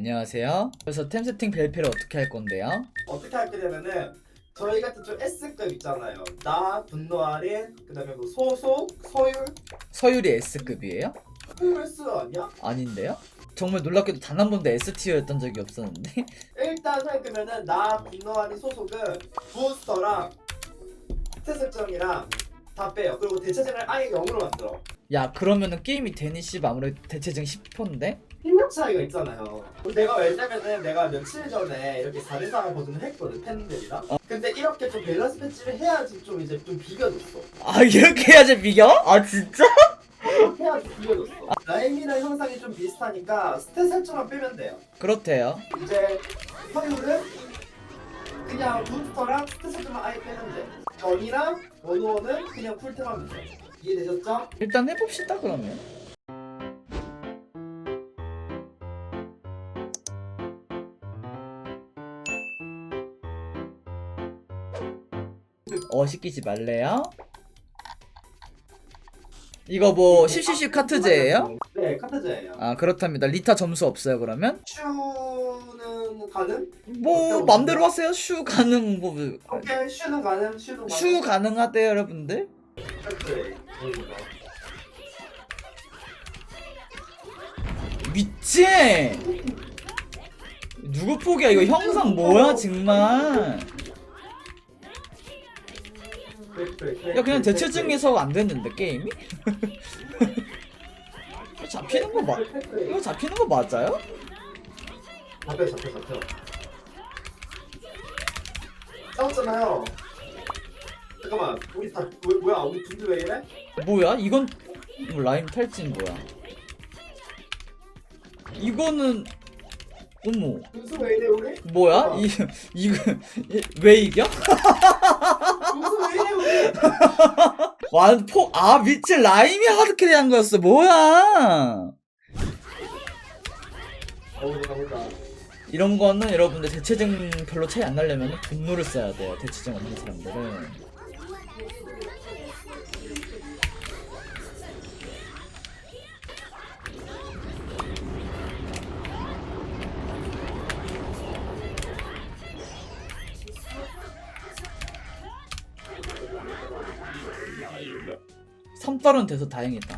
안녕하세요. 그래서 템 세팅 벨페를 어떻게 할 건데요? 어떻게 할 거냐면은 저희 같은 좀 S급 있잖아요. 나, 분노아린, 그다음에 뭐 소속, 소율, 서율이 S급이에요? 소율 S 아니야? 아닌데요? 정말 놀랍게도 단 한 번도 S티어였던 적이 없었는데 일단 생각하면은 나, 분노아린 소속은 부스터랑 스탯 설정이랑 다 빼요. 그리고 대체 제를 아예 0으로 만들어. 야 그러면은 게임이 데니시 아무래도 대체증 10%인데? 힘력 차이가 있잖아요. 내가 왜냐면은 내가 며칠 전에 이렇게 4대4 버전을 했거든 팬들이랑. 어. 근데 이렇게 좀 밸런스 패치를 해야지 좀 이제 좀 비벼줬어. 아 이렇게 해야지 비겨? 아 진짜? 해야지 비벼줬어. 라임이랑 형상이 좀 비슷하니까 스탯 설정만 빼면 돼요. 그렇대요 이제 허율은 그냥 부스터랑 스탯 설정만 아예 빼면 돼. 전이랑 원호원은 그냥 풀템하면 돼. 이해되셨죠? 일단 해봅시다 그러면 어 시키지 말래요? 이거 뭐 CCC 카트제예요? 네, 카트제예요. 아 그렇답니다 리타 점수 없어요 그러면? 슈는 가능? 뭐 맘대로 하세요 슈 가능 뭐 오케이, 슈는 가능, 슈는 가능. 슈 가능하대요 여러분들 카트제. 미치 누구 포기야 이거 형상 뭐야 정말 야 그냥 대체증에서 안 됐는데 게임이? 이거 잡히는 거 맞? 이거 잡히는 거 맞아요? 잡혀 잡혀 잡혀 싸웠잖아요 잠깐만 우리 다 뭐, 뭐야 우리 둘이 왜 이래? 뭐야 이건 뭐 라임 탈진 뭐야? 이거는 어머 분수 왜 이래 우리? 뭐야 이 이거 이- 왜 이겨? 분수 왜 이래 우리? 완포아 미친 라임이 하드캐리한 거였어 뭐야? 어우 내가 보다 이런 거는 여러분들 대체증 별로 차이 안 나려면 분노를 써야 돼요. 대체증 없는 사람들은. 삼달은 돼서 다행이다.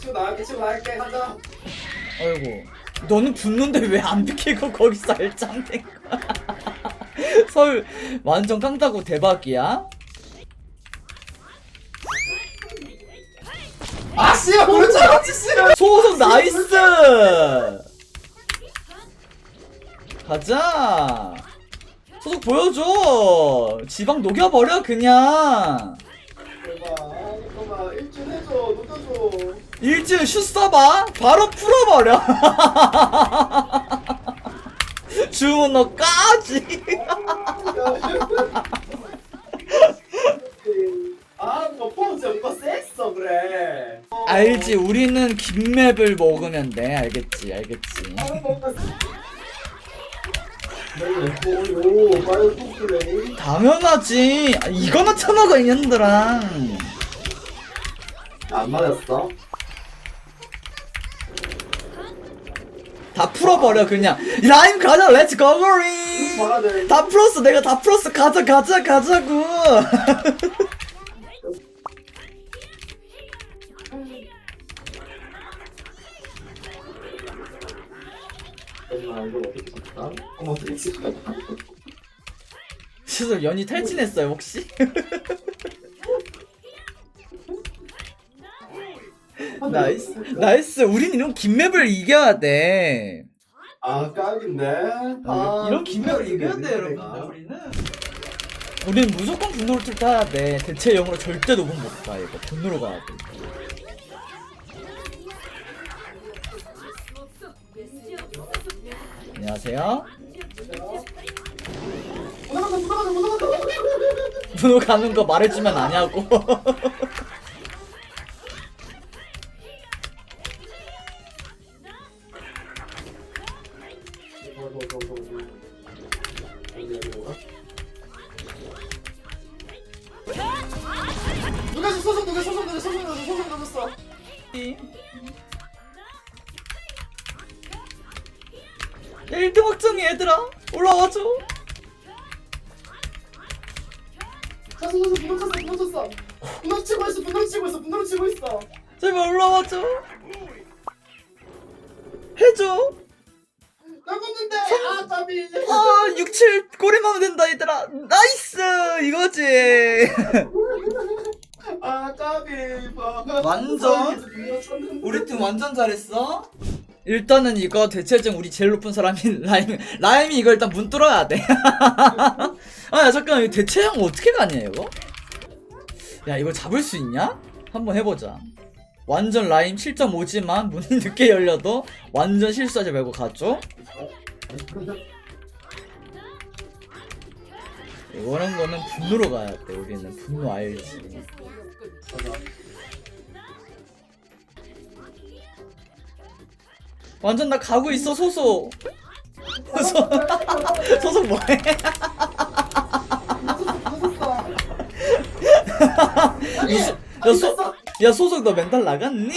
치고 나갈게 치고 나갈게. 가자. 아이고. 너는 붙는데 왜 안 비키고 거기서 알짱된 거야 서울 완전 깡다고 대박이야. 아 씨야 모르잖아 씨야. 소속 나이스! 가자 소속 보여줘. 지방 녹여버려 그냥. 대박 잠깐만 일주일 해줘 녹여줘 일주일 슛 써봐. 바로 풀어버려. 주문 너 까지. 아뭐 포즈 오빠 셌어 그래 알지? 우리는 긴 맵을 먹으면 돼. 알겠지? 알겠지 당연하지. 아, 이거나 처먹어 이년들랑 안 맞았어? 다 풀어버려 그냥. 라임 가자 렛츠 돼. 다 풀었어 내가 다 풀었어. 가자 가자 가자고 어머? 진짜 연이 탈진했어요 혹시? 나이스 나이스 우린 이런 긴 맵을 이겨야 돼아 깍인데 아 이런 긴 맵을 이겨야 돼 여러분들 우리는 우리는 무조건 분노를 타야 돼 대체 영으로 절대 녹음 못가 이거 분노로 가야 돼 안녕하세요. 분노 가는 거 말해주면 아냐고 1등 확정이 얘들아 올라와줘 쳤어 쳤어 분노 쳤어 분노 쳤어 분노 치고 있어 분노 치고 있어 분노 치고 있어 제발 올라와줘 해줘 나갔는데 아아 6, 7 꼬리만 된다 얘들아 나이스 이거지 아 까비 완전? 우리 팀 완전 잘했어 일단은 이거 대체적 우리 제일 높은 사람이 라임 라임이 이거 일단 문 뚫어야 돼. 아 잠깐 이 대체형 어떻게 가냐 이거? 야 이걸 잡을 수 있냐? 한번 해보자. 완전 라임 7.5지만 문이 늦게 열려도 완전 실수하지 말고 가죠. 이거는 거는 분노로 가야 돼. 우리는 분노 알지. 완전 나 가고 있어 소소. 소소 소소 뭐해? 야, 소, 야 소속 너 멘탈 나갔니?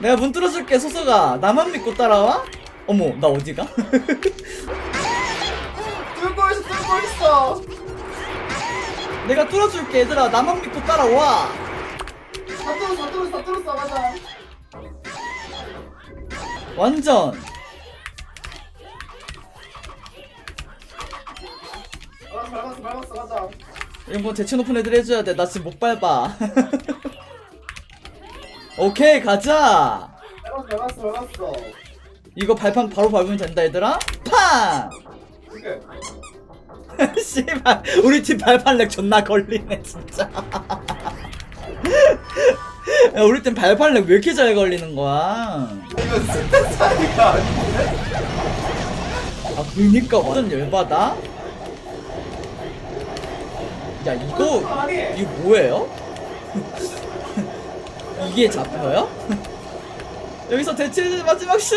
내가 문 뚫어줄게 소소가 나만 믿고 따라와? 어머 나 어디가? 뚫고 있어 뚫고 있어 내가 뚫어줄게 얘들아 나만 믿고 따라와 다 뚫었어 다 뚫었어 다 뚫었어. 가자 완전. 밟았어 밟았어 밟았어 가자 이거 뭐 대체 높은 애들 해줘야 돼. 나 지금 못 밟아. 오케이 가자. 밟았어 밟았어 밟았어. 이거 발판 바로 밟으면 된다 얘들아. 팡! 이게. 씨발 우리 팀 발판 렉 존나 걸리네 진짜 야, 우리 팀 발판렉 왜 이렇게 잘 걸리는 거야? 이건 스탯 차이가 아닌데? 아 그니까 완전 열받아? 야 이거 아니 이거 뭐예요? 이게 잡혀요? 여기서 대체 마지막 슛!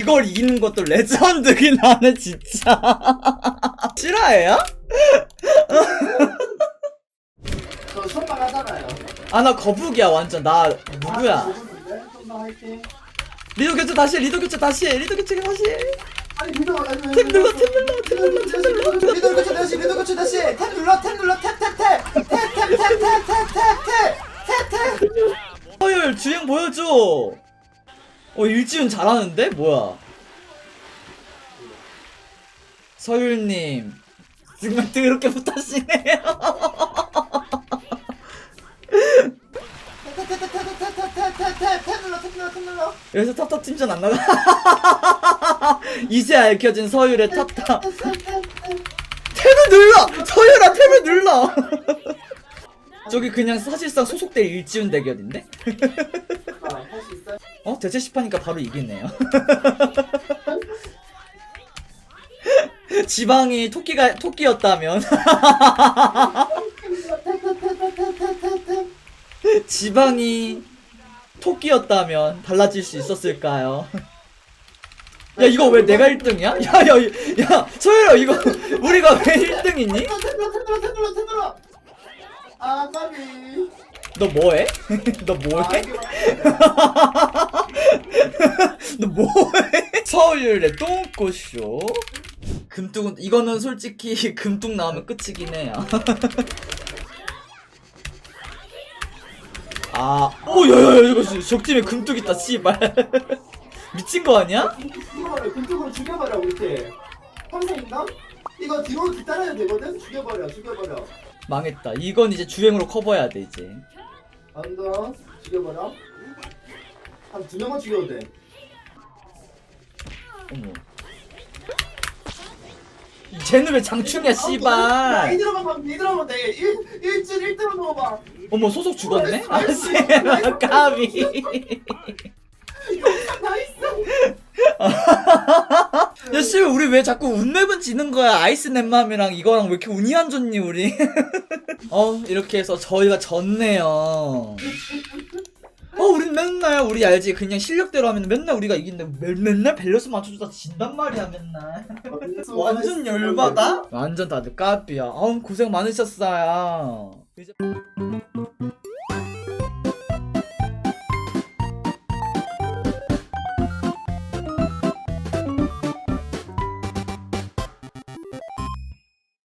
이걸 이기는 것도 레전드긴 하네 진짜. 실화예요? 저 쇼파 하잖 아 나 거북이야 완전. 나 누구야? 리더 교체 다시 해 리더 교체 다시 해 리더 교체 다시 해. 아니 믿어 아니 탭 눌러 탭 눌러 탭 눌러 탭 눌러. 리더 거쳐 다시 리더 거쳐 다시 탭 눌러 탭 눌러 탭 탭 탭 탭 탭 탭 탭 탭 탭 탭탭 서율 주행 보여줘. 어 일지훈 잘하는데? 뭐야? 서율님 정말 더럽게 못하시네요 탭 눌러 탭 눌러 탭 눌러 팀전 안 나가. 이제 알켜진 서율의 탑탑 탭을 눌러! 서율아 탭을 눌러! 저기 그냥 사실상 소속될 일지훈 대결인데? 어 대체 10하니까 바로 이기네요. 지방이 토끼가 토끼였다면. 지방이 토끼였다면 달라질 수 있었을까요? 야 이거 왜 내가 1등이야? 야야 야 소율아 이거 우리가 왜 1등이니? 탭 눌러 탭 눌러 탭 눌러 탭 눌러 아 까비 너 뭐해? 너 아 뭐해? 이게 너 뭐해? 서울의 똥꼬쇼 금뚝은 이거는 솔직히 금뚝 나오면 끝이긴 해요 아, 오, 야 야 야, 이거 저- 적팀에 금뚝 있다, 씨발. 미친 거 아니야? 금쪽으로 죽여버려 우리 팀 평생인가? 이거 뒤로 뒤따라야 되거든? 죽여버려 죽여버려 망했다. 이건 이제 주행으로 커버해야 돼, 이제. 안더 죽여버려 한 두 명만 죽여도 돼 어머. 쟤는 왜 장충이야, 씨발. 이들어만 이들어만 돼 일, 일주일 일대로 먹어봐 어머, 소속 죽었네? 아, 씨발, 까비. 나이스 야, 씨, 우리 왜 자꾸 운맵은 지는 거야? 아이스 넷맘이랑 이거랑 왜 이렇게 운이 안 좋니, 우리? 어, 이렇게 해서 저희가 졌네요. 어, 우린 맨날, 우리 알지? 그냥 실력대로 하면 맨날 우리가 이긴데, 매, 맨날 밸런스 맞춰주다 진단 말이야, 맨날. 완전 열받아? 완전 다들 까삐야. 어우, 고생 많으셨어요. Bize...